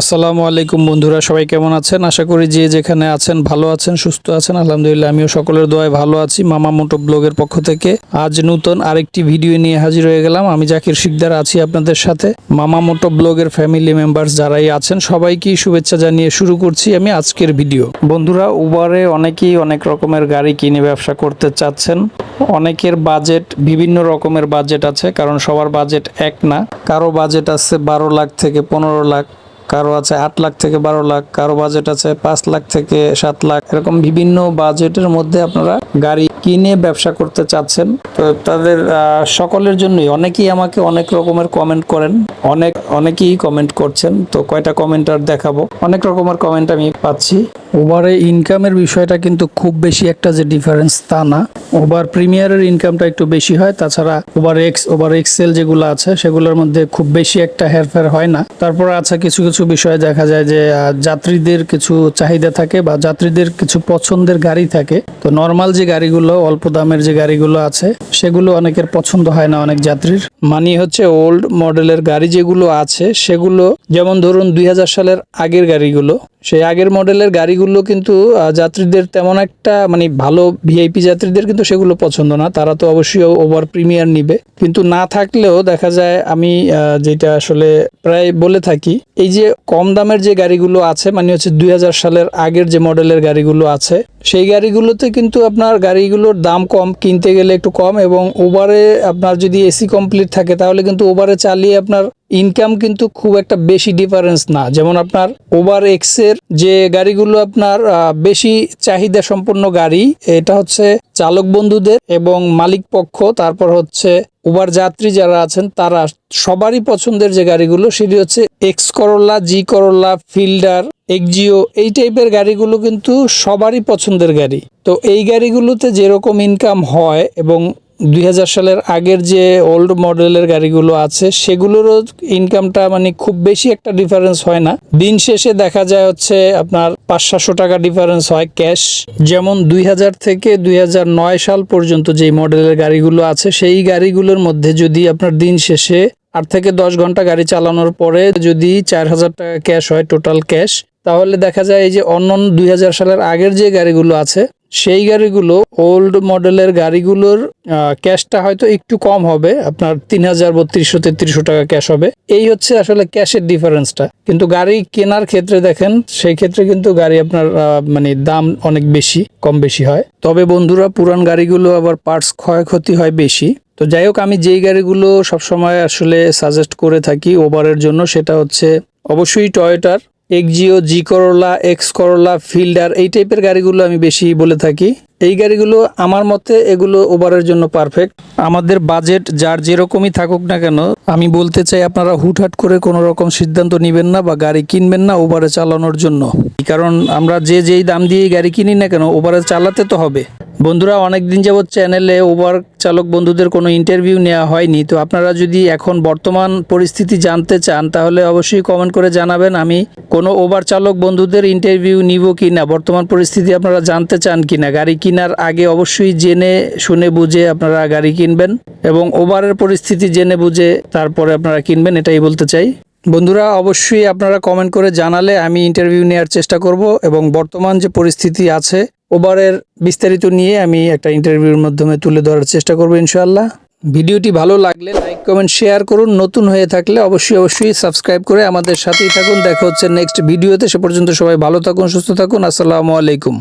আসসালামু আলাইকুম বন্ধুরা, সবাই কেমন আছেন? আশা করি যে যেখানে আছেন ভালো আছেন, সুস্থ আছেন। আলহামদুলিল্লাহ, আমিও সকলের দোয়ায় ভালো আছি। মামা মোটো ব্লগের পক্ষ থেকে আজ নতুন আরেকটি ভিডিও নিয়ে হাজির হয়ে গেলাম। আমি জাকির শিকদার আছি আপনাদের সাথে। মামা মোটো ব্লগের ফ্যামিলি মেম্বার্স যারাই আছেন, সবাইকেই শুভেচ্ছা জানিয়ে শুরু করছি আমি আজকের ভিডিও। বন্ধুরা, উবারে অনেকেই অনেক রকমের গাড়ি কিনে ব্যবসা করতে চাচ্ছেন। অনেকের বাজেট বিভিন্ন রকমের বাজেট আছে, কারণ সবার বাজেট এক না। কারও বাজেট আছে বারো লাখ থেকে পনেরো লাখ। কারও আছে আট লাখ থেকে বারো লাখ, কারও বাজেট আছে পাঁচ লাখ থেকে সাত লাখ। এরকম বিভিন্ন বাজেটের মধ্যে আপনারা গাড়ি কিনে ব্যবসা করতে চাচ্ছেন। তো তাদের সকলের জন্যই, অনেকেই আমাকে অনেক রকমের কমেন্ট করেন, অনেক, অনেকেই কমেন্ট করছেন। তো কয়টা কমেন্ট আর দেখাবো। অনেক রকমের কমেন্ট আমি পাচ্ছি। ওভারে ইনকামের বিষয়টা কিন্তু খুব বেশি একটা যে ডিফারেন্স তা না। ওভার প্রিমিয়ারের ইনকামটা একটু বেশি হয়, তাছাড়া ওভার এক্স ওভার এক্সেল যেগুলো আছে, সেগুলোর মধ্যে খুব বেশি একটা হেরফের হয় না। তারপর আছে কিছু কিছু বিষয়ে দেখা যায় যে যাত্রীদের কিছু চাহিদা থাকে বা যাত্রীদের কিছু পছন্দের গাড়ি থাকে। তো নর্মাল যে গাড়িগুলো, অল্প দামের যে গাড়িগুলো আছে, সেগুলো অনেকের পছন্দ হয় না অনেক যাত্রীর। মানে হচ্ছে ওল্ড মডেলের গাড়ি যেগুলো আছে, সেগুলো, যেমন ধরুন দুই হাজার সালের আগের গাড়িগুলো সেই আগের মডেলের গাড়িগুলো কিন্তু যাত্রীদের তেমন একটা মানে ভালো ভিআইপি যাত্রীদের কিন্তু সেগুলো পছন্দ না। তারা তো অবশ্যই ওভার প্রিমিয়ার নিবে। কিন্তু না থাকলেও দেখা যায় আমি যেটা আসলে প্রায় বলে থাকি, এই যে কম দামের যে গাড়িগুলো আছে মানে হচ্ছে দুই হাজার সালের আগের যে মডেলের গাড়িগুলো আছে, সেই গাড়িগুলোতে কিন্তু আপনার গাড়িগুলোর দাম কম, কিনতে গেলে একটু কম এবং ওভারে আপনার যদি এসি কমপ্লিট থাকে, তাহলে কিন্তু ওভারে চালিয়ে আপনার ইনকাম কিন্তু খুব একটা বেশি ডিফারেন্স না। যেমন আপনার ওভার এক্সের যে গাড়িগুলো আপনার বেশি চাহিদা সম্পন্ন গাড়ি, এটা হচ্ছে চালক বন্ধুদের এবং মালিক পক্ষ, তারপর হচ্ছে উবার যাত্রী যারা আছেন, তারা সবারই পছন্দের যে গাড়িগুলো, সেটি হচ্ছে X Corolla G Corolla Fielder Axio এই টাইপের গাড়িগুলো কিন্তু সবারই পছন্দের গাড়ি। তো এই গাড়িগুলোতে যেরকম ইনকাম হয় এবং দুই হাজার সালের আগের যে ওল্ড মডেলের গাড়িগুলো আছে, সেগুলোরও ইনকামটা মানে খুব বেশি একটা ডিফারেন্স হয় না। দিন শেষে দেখা যায় হচ্ছে আপনার পাঁচ সাতশো টাকা ডিফারেন্স হয় ক্যাশ যেমন দুই হাজার থেকে দুই হাজার নয় সাল পর্যন্ত যেই মডেলের গাড়িগুলো আছে, সেই গাড়িগুলোর মধ্যে যদি আপনার দিন শেষে আট থেকে দশ ঘণ্টা গাড়ি চালানোর পরে যদি চার হাজার টাকা ক্যাশ হয় টোটাল ক্যাশ তাহলে দেখা যায় এই যে অন্য দুই হাজার সালের আগের যে গাড়িগুলো আছে সেই গাড়িগুলো ওল্ড মডেলের গাড়িগুলোর ক্যাশটা হয়তো একটু কম হবে, আপনার তিন হাজার বত্রিশশো তেত্রিশশো টাকা ক্যাশ হবে। এই হচ্ছে আসলে ক্যাশের ডিফারেন্সটা কিন্তু গাড়ি কেনার ক্ষেত্রে দেখেন, সেই ক্ষেত্রে কিন্তু গাড়ি আপনার মানে দাম অনেক বেশি, কম বেশি হয়। তবে বন্ধুরা, পুরান গাড়িগুলো আবার পার্টস ক্ষয়ক্ষতি হয় বেশি। তো যাই হোক, আমি যেই গাড়িগুলো সবসময় আসলে সাজেস্ট করে থাকি ওভারের জন্য, সেটা হচ্ছে অবশ্যই টয়োটার Axio G Corolla X Corolla Fielder এই টাইপের গাড়িগুলো আমি বেশি বলে থাকি। এই গাড়িগুলো আমার মতে এগুলো ওভারের জন্য পারফেক্ট আমাদের বাজেট যার যেরকমই থাকুক না কেন, আমি বলতে চাই আপনারা হুটহাট করে কোনো রকম সিদ্ধান্ত নেবেন না বা গাড়ি কিনবেন না ওভারে চালানোর জন্য। কারণ আমরা যে যেই দাম দিয়ে গাড়ি কিনি না কেন ওভারে চালাতে তো হবে। বন্ধুরা অনেক দিন যাবৎ চ্যানেলে ওভার চালক বন্ধুদের কোনো ইন্টারভিউ নেওয়া হয়নি। তো আপনারা যদি এখন বর্তমান পরিস্থিতি জানতে চান, তাহলে অবশ্যই কমেন্ট করে জানাবেন আমি কোনো ওভার চালক বন্ধুদের ইন্টারভিউ নিব কি না বর্তমান পরিস্থিতি আপনারা জানতে চান কি না গাড়ি কেনার আগে অবশ্যই জেনে শুনে বুঝে আপনারা গাড়ি কিনবেন এবং ওভারের পরিস্থিতি জেনে বুঝে তারপরে আপনারা কিনবেন, এটাই বলতে চাই। বন্ধুরা, অবশ্যই আপনারা কমেন্ট করে জানালে আমি ইন্টারভিউ নেওয়ার চেষ্টা করব এবং বর্তমান যে পরিস্থিতি আছে ওভারের বিস্তারিত নিয়ে আমি একটা ইন্টারভিউর মাধ্যমে তুলে ধরার চেষ্টা করব ইনশাআল্লাহ। ভিডিওটি ভালো লাগলে লাইক কমেন্ট শেয়ার করুন। নতুন হয়ে থাকলে অবশ্যই অবশ্যই সাবস্ক্রাইব করে আমাদের সাথেই থাকুন। দেখা হচ্ছে নেক্সট ভিডিওতে। সে পর্যন্ত সবাই ভালো থাকুন, সুস্থ থাকুন। আসসালামু আলাইকুম।